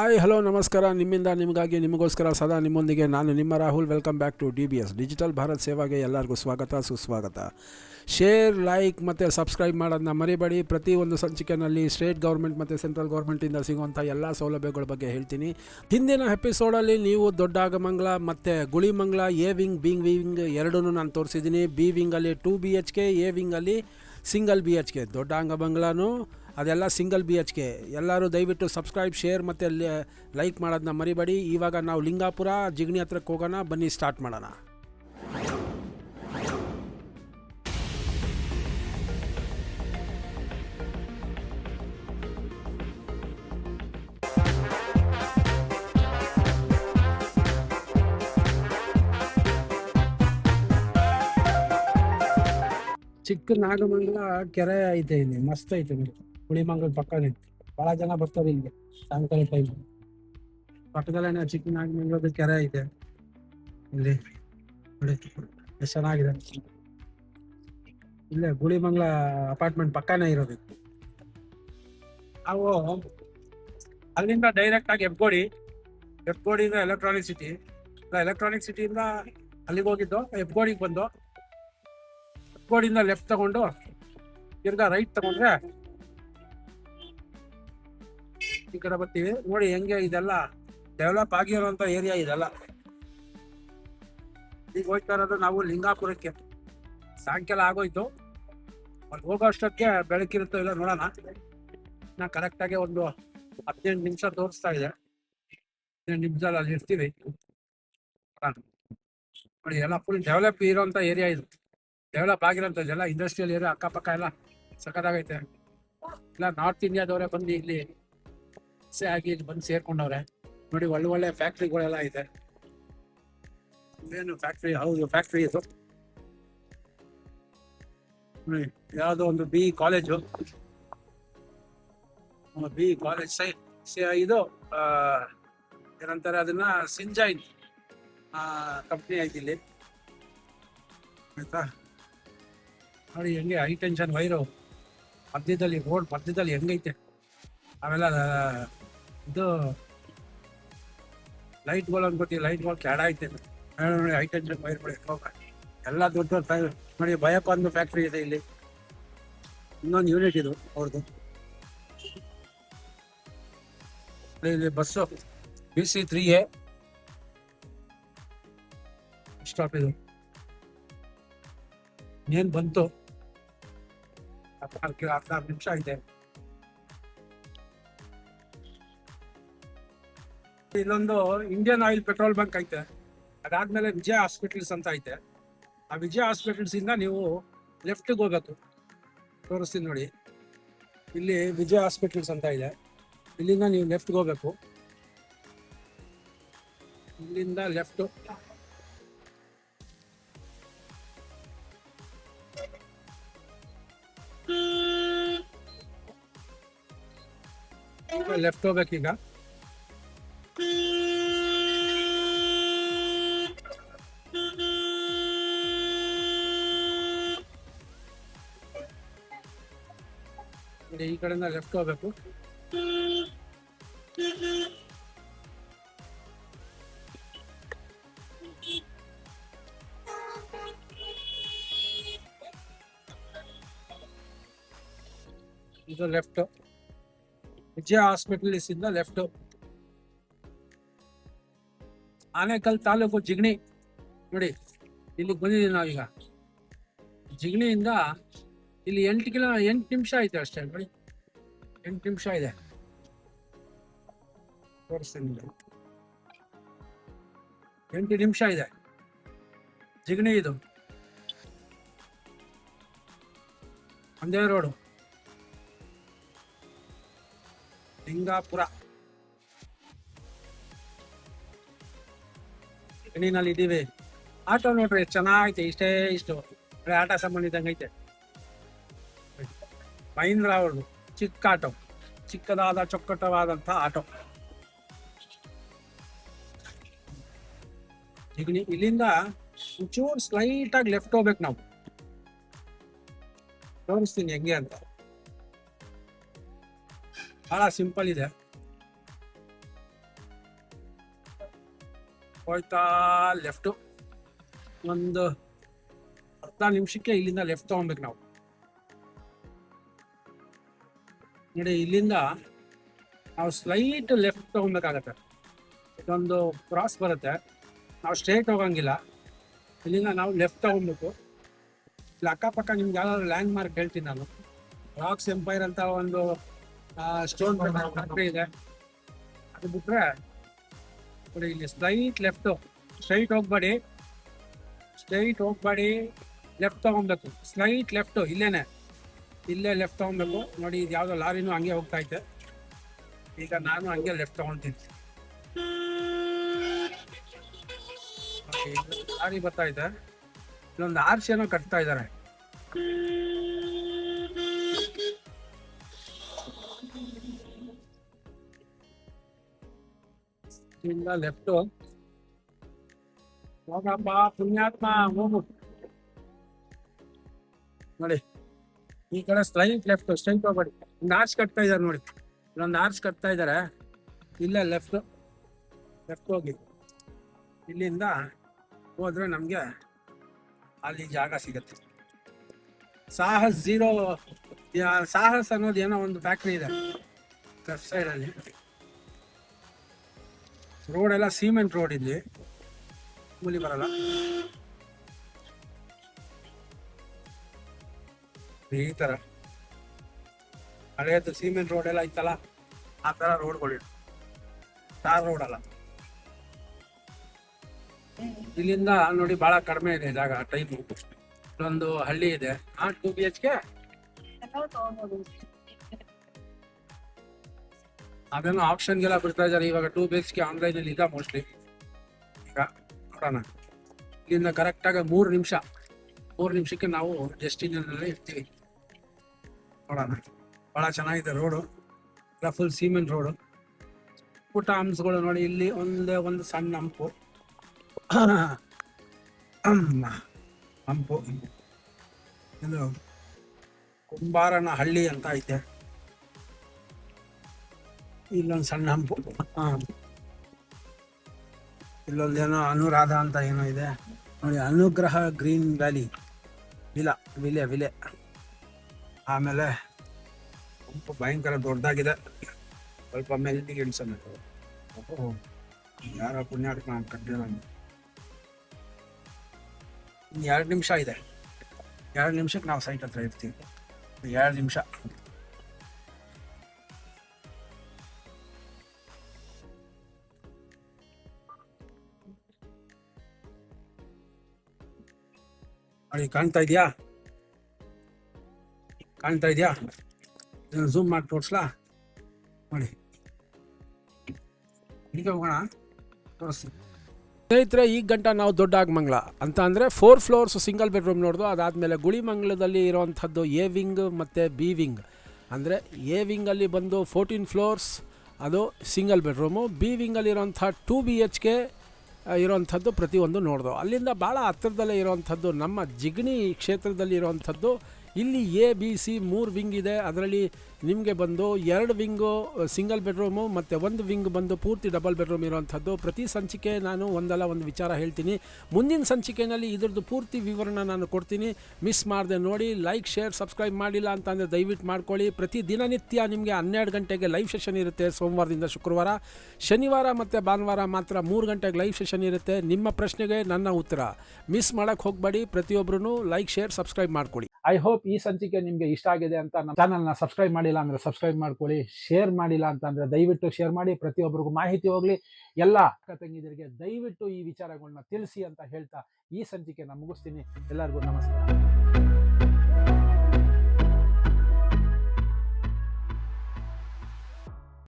Hi hello ನಮಸ್ಕಾರ. ನಿಮ್ಮಿಂದ, ನಿಮಗಾಗಿ, ನಿಮಗೋಸ್ಕರ ಸದಾ ನಿಮ್ಮೊಂದಿಗೆ ನಾನು ನಿಮ್ಮ Rahul. Welcome back to D B S digital Bharat ಸೇವಾಗೆ ಎಲ್ಲರಿಗೂ ಸ್ವಾಗತ, ಸುಸ್ವಾಗತ. ಶೇರ್ ಲೈಕ್ ಮತ್ತು ಸಬ್ಸ್ಕ್ರೈಬ್ ಮಾಡೋದನ್ನ ಮರಿಬೇಡಿ. ಪ್ರತಿ ಒಂದು ಸಂಚಿಕೆಯಲ್ಲಿ ಸ್ಟೇಟ್ ಗೌರ್ಮೆಂಟ್ ಮತ್ತು ಸೆಂಟ್ರಲ್ ಗೌರ್ಮೆಂಟಿಂದ ಸಿಗುವಂಥ ಎಲ್ಲ ಸೌಲಭ್ಯಗಳ ಬಗ್ಗೆ ಹೇಳ್ತೀನಿ. ಹಿಂದಿನ ಎಪಿಸೋಡಲ್ಲಿ ನೀವು ದೊಡ್ಡಾಗಮಂಗ್ಲ ಮತ್ತು Gulimangala A wing being wing ಎರಡೂ ನಾನು ತೋರಿಸಿದ್ದೀನಿ. B ವಿಂಗಲ್ಲಿ two B H K A ವಿಂಗಲ್ಲಿ single B H K ದೊಡ್ಡ ಅಂಗಬಂಗ್ಲಾನು ಅದೆಲ್ಲ ಸಿಂಗಲ್ ಬಿ ಎಚ್ ಕೆ. ಎಲ್ಲರೂ ದಯವಿಟ್ಟು ಸಬ್ಸ್ಕ್ರೈಬ್, ಶೇರ್ ಮತ್ತು ಲೈಕ್ ಮಾಡೋದನ್ನ ಮರಿಬೇಡಿ. ಇವಾಗ ನಾವು ಲಿಂಗಾಪುರ, ಜಿಗ್ಣಿ ಹತ್ರಕ್ಕೆ ಹೋಗೋಣ, ಬನ್ನಿ, ಸ್ಟಾರ್ಟ್ ಮಾಡೋಣ. ಚಿಕ್ಕ ನಾಗಮಂಗಲ ಕೆರೆ ಐತೆ ಇಲ್ಲಿ, ಮಸ್ತ್ ಐತೆ ಹುಳಿಮಂಗಲ ಪಕ್ಕನೇ ಬಹಳ ಜನ ಬರ್ತಾರೆ ಇಲ್ಲಿಗೆ. ಸಾಯಂಕಾಲ ಟೈಮ್ ಪಕ್ಕದಲ್ಲೇನೆ ಚಿಕ್ಕ ನಾಗಮಂಗಲದ ಕೆರೆ ಇದೆ. ಇಲ್ಲಿ ಎಷ್ಟು ಚೆನ್ನಾಗಿದೆ. ಇಲ್ಲೇ ಗುಳಿಮಂಗ್ಲ ಅಪಾರ್ಟ್ಮೆಂಟ್ ಪಕ್ಕನೇ ಇರೋದು ನಾವು ಅಲ್ಲಿಂದ ಡೈರೆಕ್ಟ್ ಆಗಿ ಹೆಬ್ಗೋಡಿ ಹೆಬ್ಗೋಡಿಯಿಂದ ಎಲೆಕ್ಟ್ರಾನಿಕ್ ಸಿಟಿ ಎಲೆಕ್ಟ್ರಾನಿಕ್ ಸಿಟಿಯಿಂದ ಅಲ್ಲಿಗೆ ಹೋಗಿದ್ದು ಹೆಬ್ಗೋಡಿಗೆ ಬಂದು ಗೋಡಿಂದ ಲೆಫ್ಟ್ ತಗೊಂಡು, ತಿರ್ಗಾ ರೈಟ್ ತಗೊಂಡ್ರೆ ಈ ಕಡೆ ಬರ್ತೀವಿ. ನೋಡಿ ಹೆಂಗೆ ಇದೆಲ್ಲ ಡೆವಲಪ್ ಆಗಿರೋಂಥ ಏರಿಯಾ ಇದೆಲ್ಲ. ಈಗ ಹೋಗ್ತಾ ಇರೋದು ನಾವು ಲಿಂಗಾಪುರಕ್ಕೆ. ಸಾಯಂಕಾಲ ಆಗೋಯ್ತು. ಅಲ್ಲಿ ಹೋಗೋ ಅಷ್ಟಕ್ಕೆ ಬೆಳಕಿರುತ್ತೋ ಇಲ್ಲ ನೋಡೋಣ. ನಾ ಕರೆಕ್ಟಾಗಿ ಒಂದು ಹದಿನೆಂಟು ನಿಮಿಷ ತೋರಿಸ್ತಾ ಇದೆ. ಹದಿನೆಂಟು ನಿಮಿಷದಲ್ಲಿ ಅಲ್ಲಿ ಇರ್ತೀವಿ. ನೋಡಿ ಎಲ್ಲ ಫುಲ್ ಡೆವಲಪ್ ಇರೋಂಥ ಏರಿಯಾ ಇದು. ಡೆವಲಪ್ ಆಗಿರೋಂಥದ್ದು ಎಲ್ಲ ಇಂಡಸ್ಟ್ರಿಯಲ್ ಏರಿಯಾ ಅಕ್ಕಪಕ್ಕ ಎಲ್ಲ ಸಖತ್ತಾಗೈತೆ. ಇಲ್ಲ ನಾರ್ತ್ ಇಂಡಿಯಾದವರೇ ಬಂದು ಇಲ್ಲಿ ಸೇ ಆಗಿ ಬಂದು ಸೇರ್ಕೊಂಡವ್ರೆ. ನೋಡಿ ಒಳ್ಳೆ ಒಳ್ಳೆ ಫ್ಯಾಕ್ಟ್ರಿಗಳೆಲ್ಲ ಇದೆ. ಏನು ಫ್ಯಾಕ್ಟ್ರಿ? ಹೌದು, ಫ್ಯಾಕ್ಟ್ರಿ ಇದು. ಯಾವುದೋ ಒಂದು ಬಿ ಕಾಲೇಜು. ಬಿ ಕಾಲೇಜ್ ಸೈ ಇದು ಏನಂತಾರೆ ಅದನ್ನ, ಸಿಂಜೈನ್ ಕಂಪ್ನಿ ಐತಿ ಇಲ್ಲಿ. ಆಯ್ತಾ? ನೋಡಿ, ಹೆಂಗೆ, ಹೈ ಟೆನ್ಷನ್ ವೈರು. ಮಧ್ಯದಲ್ಲಿ, ರೋಡ್ ಮಧ್ಯದಲ್ಲಿ ಹೆಂಗೈತೆ? ಆಮೇಲೆ ಇದು ಲೈಟ್ಗಳು ಅನ್ಕೋತೀವಿ ಲೈಟ್ಗಳು ಕ್ಯಾಡ ಐತೆ ನೋಡಿ ನೋಡಿ ಹೈ ಟೆನ್ಷನ್ ವೈರ್ ಮಾಡಿ. ಎಲ್ಲ ದೊಡ್ಡ ದೊಡ್ಡ ನೋಡಿ ಭಯಪ್ಪ ಒಂದು ಫ್ಯಾಕ್ಟ್ರಿ ಇದೆ ಇಲ್ಲಿ. ಇನ್ನೊಂದು ಯೂನಿಟ್ ಇದು ಅವ್ರದ್ದು ಇಲ್ಲಿ bus B C three A stop ಇದು. ಏನ್ ಬಂತು? ಹದಿನಾರು ಹದಿನಾರು ನಿಮಿಷ ಐತೆ ಇಲ್ಲೊಂದು ಇಂಡಿಯನ್ ಆಯಿಲ್ ಪೆಟ್ರೋಲ್ ಬಂಕ್ ಐತೆ. ಅದಾದ್ಮೇಲೆ ವಿಜಯ ಹಾಸ್ಪಿಟಲ್ಸ್ ಅಂತ ಐತೆ. ಆ ವಿಜಯ ಹಾಸ್ಪಿಟಲ್ಸ್ ಇಂದ ನೀವು ಲೆಫ್ಟ್ಗೆ ಹೋಗ್ಬೇಕು. ತೋರಿಸ್ತೀನಿ ನೋಡಿ. ಇಲ್ಲಿ ವಿಜಯ ಹಾಸ್ಪಿಟಲ್ಸ್ ಅಂತ ಇದೆ. ಇಲ್ಲಿಂದ ನೀವು ಲೆಫ್ಟ್ಗೆ ಹೋಗ್ಬೇಕು. ಇಲ್ಲಿಂದ ಲೆಫ್ಟ್ ಲೆಫ್ಟ್ ಹೋಗ್ಬೇಕೀಗ. ಈ ಕಡೆಯಿಂದ ಲೆಫ್ಟ್ ಹೋಗ್ಬೇಕು. ಇದು ಲೆಫ್ಟ್ ವಿಜಯ ಹಾಸ್ಪಿಟಲ್ಸ್ ಇಂದ ಲೆಫ್ಟ್ ಆನೇಕಲ್ ತಾಲೂಕು ಜಿಗಣಿ. ನೋಡಿ, ಇಲ್ಲಿಗೆ ಬಂದಿದ್ದೀವಿ ನಾವೀಗ. ಜಿಗಣಿಯಿಂದ ಇಲ್ಲಿ ಎಂಟು ಕಿಲೋ, ಎಂಟು ನಿಮಿಷ ಆಯ್ತು ಅಷ್ಟೇ ನೋಡಿ ಎಂಟು ನಿಮಿಷ ಇದೆ. ತೋರಿಸ್ತೀನಿ. ಎಂಟು ನಿಮಿಷ ಇದೆ. ಜಿಗಣಿ ಇದು. ಒಂದೇ ರೋಡು. ಲಿಂಗಾಪುರ. ಜಿಗಣಿನಲ್ಲಿ ಇದ್ದೀವಿ ಆಟೋ ನೋಡ್ರಿ ಚೆನ್ನಾಗೈತೆ, ಇಷ್ಟೇ ಇಷ್ಟು. ಆಟ ಸಂಬಂಧ ಇದ್ದಂಗೆ ಮಹೀಂದ್ರ ಅವ್ರದ್ದು ಚಿಕ್ಕ ಆಟೋ. ಚಿಕ್ಕದಾದ ಚೊಕ್ಕಟವಾದಂಥ ಆಟೋ. ಈಗ ಇಲ್ಲಿಂದ ಒಂಚೂರು ಸ್ಲೈಟ್ ಆಗಿ ಲೆಫ್ಟ್ ಹೋಗ್ಬೇಕು ನಾವು. ತೋರಿಸ್ತೀನಿ ಹೆಂಗೆ ಅಂತ. ಬಹಳ ಸಿಂಪಲ್ ಇದೆ. ಹೋಯ್ತಾ ಲೆಫ್ಟು ಒಂದು ಅರ್ಧ ನಿಮಿಷಕ್ಕೆ ಇಲ್ಲಿಂದ ಲೆಫ್ಟ್ ತಗೊಬೇಕು ನಾವು. ನೋಡಿ, ಇಲ್ಲಿಂದ ನಾವು ಸ್ಲೈಟ್ ಲೆಫ್ಟ್ ತೊಗೊಬೇಕಾಗತ್ತೆ ಇದೊಂದು ಕ್ರಾಸ್ ಬರುತ್ತೆ. ನಾವು ಸ್ಟ್ರೇಟ್ ಹೋಗಂಗಿಲ್ಲ. ಇಲ್ಲಿಂದ ನಾವು ಲೆಫ್ಟ್ ತೊಗೊಬೇಕು ಇಲ್ಲಿ ಅಕ್ಕಪಕ್ಕ ನಿಮ್ಗೆ ಯಾವ್ದಾದ್ರು ಲ್ಯಾಂಡ್ ಮಾರ್ಕ್ ಹೇಳ್ತೀನಿ ನಾನು. ರಾಕ್ಸ್ ಎಂಪೈರ್ ಅಂತ ಒಂದು ಸ್ಟೋನ್ ಇದೆ. ಅದು ಬಿಟ್ರೆ, ನೋಡಿ, ಇಲ್ಲಿ ಸ್ಲೈಟ್ ಲೆಫ್ಟ್ ಸ್ಟ್ರೈಟ್ ಹೋಗ್ಬೇಡಿ. ಸ್ಟ್ರೈಟ್ ಹೋಗ್ಬೇಡಿ. ಲೆಫ್ಟ್ ತಗೊಬೇಕು ಸ್ಲೈಟ್ ಲೆಫ್ಟ್ ಇಲ್ಲೇನೆ. ಇಲ್ಲೇ ಲೆಫ್ಟ್ ತಗೊಬೇಕು. ನೋಡಿ, ಇದು ಯಾವುದೋ ಲಾರಿನೂ ಹಂಗೆ ಹೋಗ್ತಾ ಐತೆ ಈಗ ನಾನು ಹಂಗೆ ಲೆಫ್ಟ್ ಇಲ್ಲೊಂದು ಲಾರಿ ಬರ್ತಾ ಇದೆ. ಇಲ್ಲೊಂದು ಆರ್ಚ್ ಏನೋ ಕಟ್ತಾ ಇದ್ದಾರೆ ಲೆಫ್ಟ್ ಹೋಗಪ್ಪ, ಪುಣ್ಯಾತ್ಮ, ಹೋಗು. ನೋಡಿ. ಈ ಕಡೆ ಸ್ಟ್ರೈಟ್ ಲೆಫ್ಟ್ ಸ್ಟ್ರೈಟ್ ಹೋಗ್ಬೇಡಿ ಒಂದು ಆರ್ಚ್ ಕಟ್ತಾ ಇದ್ದಾರೆ ನೋಡಿ. ಇಲ್ಲೊಂದು ಆರ್ಚ್ ಕಟ್ತಾ ಇದ್ದಾರೆ ಇಲ್ಲ ಲೆಫ್ಟ್ ಲೆಫ್ಟ್ ಹೋಗಿ. ಇಲ್ಲಿಂದ ಹೋದ್ರೆ ನಮಗೆ ಅಲ್ಲಿ ಜಾಗ ಸಿಗತ್ತೆ. ಸಾಹಸ್ ಜೀರೋ ಸಾಹಸ್ ಅನ್ನೋದು ಏನೋ ಒಂದು ಫ್ಯಾಕ್ಟ್ರಿ ಇದೆ. ಲೆಫ್ಟ್ ಸೈಡಲ್ಲಿ ರೋಡ್ ಎಲ್ಲ ಸಿಮೆಂಟ್ ರೋಡ್ ಇಲ್ಲಿ. ಮೂಲಿ ಬರಲ್ಲ. ಈ ತರ. ಹಳೆಯದು ಸಿಮೆಂಟ್ ರೋಡ್ ಎಲ್ಲ ಇತ್ತಲ್ಲ, ಆ ತರ ರೋಡ್ಗಳು ಟಾರ್ ರೋಡ್ ಅಲ್ಲ. ಇಲ್ಲಿಂದ ನೋಡಿ ಬಹಳ ಕಡಿಮೆ ಇದೆ ಜಾಗ ಟೈಪ್ ಇಲ್ಲೊಂದು ಹಳ್ಳಿ ಇದೆ. ಆ ಟೂ ಬಿ ಎಚ್ ಕೆ ಅದೇನೋ ಆಪ್ಷನ್ಗೆಲ್ಲ ಬಿಡ್ತಾ ಇದ್ದಾರೆ. ಇವಾಗ two B H K online ಅಲ್ಲಿ ಇದೆ ಮೋಸ್ಟ್ಲಿ ಈಗ ನೋಡೋಣ. ಇಲ್ಲಿಂದ ಕರೆಕ್ಟಾಗಿ ಮೂರು ನಿಮಿಷ. ಮೂರು ನಿಮಿಷಕ್ಕೆ ನಾವು ಡೆಸ್ಟಿನೇಷನಲ್ಲಿ ಇರ್ತೀವಿ. ನೋಡೋಣ. ಭಾಳ ಚೆನ್ನಾಗಿದೆ ರೋಡು. ಎಲ್ಲ ಫುಲ್ ಸಿಮೆಂಟ್ ರೋಡು. ಪುಟ್ಟ ಹಂಪ್ಸ್ಗಳು ನೋಡಿ, ಇಲ್ಲಿ ಒಂದೇ ಒಂದು ಸಣ್ಣ ಹಂಪು. ಹಂಪು. ಇದು ಕುಂಬಾರನ ಹಳ್ಳಿ ಅಂತ ಐತೆ. ಇಲ್ಲೊಂದು ಸಣ್ಣ ಹಂಪು. ಇಲ್ಲೊಂದು ಏನೋ ಅನುರಾಧ ಅಂತ ಏನೋ ಇದೆ. ನೋಡಿ, ಅನುಗ್ರಹ ಗ್ರೀನ್ ವ್ಯಾಲಿ. ವಿಲ, ವಿಲೆ ವಿಲೆ. ಆಮೇಲೆ ಸ್ವಲ್ಪ ಭಯಂಕರ ದೊಡ್ಡದಾಗಿದೆ. ಸ್ವಲ್ಪ ಮೆಲ್ಟಿಗೆ ಇಳಿಸೋಣ ಯಾರೋ ಪುಣ್ಯಾತ್ಮ ಕಟ್ಟಿರೋ ಎರಡು ನಿಮಿಷ ಇದೆ. ಎರಡು ನಿಮಿಷಕ್ಕೆ ನಾವು ಸೈಟ್ ಹತ್ರ ಇರ್ತೀವಿ. ಎರಡು ನಿಮಿಷ. ಅಲ್ಲಿ ಕಾಣ್ತಾ ಇದೆಯಾ? ಕಾಣ್ತಾ ಇದೆಯಾ? ಝೂಮ್ ಮಾಡಿ ತೋರಿಸ್ಲಾ? ನೋಡಿ. ಈಗ ಹೋಗೋಣ. ತೋರಿಸ್ತೀನಿ. ಸ್ನೇಹಿತರೆ, ಈ ಗಂಟ ನಾವು ದೊಡ್ಡ ಆಗಮಂಗ್ಲ ಅಂತ ಅಂದರೆ ಫೋರ್ ಫ್ಲೋರ್ಸ್ ಸಿಂಗಲ್ ಬೆಡ್ರೂಮ್ ನೋಡ್ದು, ಅದಾದಮೇಲೆ ಗುಳಿಮಂಗ್ಲದಲ್ಲಿ ಇರೋವಂಥದ್ದು ಎ ವಿಂಗ್ ಮತ್ತು ಬಿ ವಿಂಗ್ ಅಂದರೆ ಎ ವಿಂಗಲ್ಲಿ ಬಂದು ಫೋರ್ಟೀನ್ ಫ್ಲೋರ್ಸ್ ಅದು ಸಿಂಗಲ್ ಬೆಡ್ರೂಮು ಬಿ ವಿಂಗಲ್ಲಿ ಇರೋಂಥ ಟೂ ಬಿ ಎಚ್ ಕೆ ಇರೋವಂಥದ್ದು ಪ್ರತಿಯೊಂದು ನೋಡ್ದು. ಅಲ್ಲಿಂದ ಭಾಳ ಹತ್ತಿರದಲ್ಲೇ ಇರೋವಂಥದ್ದು ನಮ್ಮ ಜಿಗಣಿ ಕ್ಷೇತ್ರದಲ್ಲಿ ಇರೋವಂಥದ್ದು ಇಲ್ಲಿ ಎ ಬಿ ಸಿ ಮೂರು ವಿಂಗ್ ಇದೆ. ಅದರಲ್ಲಿ ನಿಮಗೆ ಬಂದು ಎರಡು ವಿಂಗು ಸಿಂಗಲ್ ಬೆಡ್ರೂಮು ಮತ್ತು ಒಂದು ವಿಂಗ್ ಬಂದು ಪೂರ್ತಿ ಡಬಲ್ ಬೆಡ್ರೂಮ್ ಇರುವಂಥದ್ದು. ಪ್ರತಿ ಸಂಚಿಕೆ ನಾನು ಒಂದಲ್ಲ ಒಂದು ವಿಚಾರ ಹೇಳ್ತೀನಿ. ಮುಂದಿನ ಸಂಚಿಕೆಯಲ್ಲಿ ಇದ್ರದ್ದು ಪೂರ್ತಿ ವಿವರಣ ನಾನು ಕೊಡ್ತೀನಿ. ಮಿಸ್ ಮಾಡಿದೆ ನೋಡಿ ಲೈಕ್ ಶೇರ್ ಸಬ್ಸ್ಕ್ರೈಬ್ ಮಾಡಿಲ್ಲ ಅಂತಂದರೆ ದಯವಿಟ್ಟು ಮಾಡ್ಕೊಳ್ಳಿ. ಪ್ರತಿ ದಿನನಿತ್ಯ ನಿಮಗೆ ಹನ್ನೆರಡು ಗಂಟೆಗೆ ಲೈವ್ ಸೆಷನ್ ಇರುತ್ತೆ ಸೋಮವಾರದಿಂದ ಶುಕ್ರವಾರ. ಶನಿವಾರ ಮತ್ತು ಭಾನುವಾರ ಮಾತ್ರ ಮೂರು ಗಂಟೆಗೆ ಲೈವ್ ಸೆಷನ್ ಇರುತ್ತೆ. ನಿಮ್ಮ ಪ್ರಶ್ನೆಗೆ ನನ್ನ ಉತ್ತರ. ಮಿಸ್ ಮಾಡೋಕ್ಕೆ ಹೋಗಬೇಡಿ. ಪ್ರತಿಯೊಬ್ಬರೂ ಲೈಕ್ ಶೇರ್ ಸಬ್ಸ್ಕ್ರೈಬ್ ಮಾಡ್ಕೊಳ್ಳಿ. ಐ ಹೋಪ್ ಈ ಸಂಚಿಕೆ ನಿಮಗೆ ಇಷ್ಟ ಆಗಿದೆ ಅಂತ ನಮ್ಮ ಚಾನಲ್ನ ಸಬ್ಸ್ಕ್ರೈಬ್ ಮಾಡಿಲ್ಲ ಅಂದರೆ ಸಬ್ಸ್ಕ್ರೈಬ್ ಮಾಡ್ಕೊಳ್ಳಿ ಶೇರ್ ಮಾಡಿಲ್ಲ ಅಂತಂದರೆ ದಯವಿಟ್ಟು ಶೇರ್ ಮಾಡಿ, ಪ್ರತಿಯೊಬ್ಬರಿಗೂ ಮಾಹಿತಿ ಹೋಗಲಿ. ಎಲ್ಲ ಅಕ್ಕ ತಂಗಿದರಿಗೆ ದಯವಿಟ್ಟು ಈ ವಿಚಾರಗಳನ್ನ ತಿಳಿಸಿ ಅಂತ ಹೇಳ್ತಾ ಈ ಸಂಚಿಕೆ ನಾನು ಮುಗಿಸ್ತೀನಿ. ಎಲ್ಲರಿಗೂ ನಮಸ್ಕಾರ.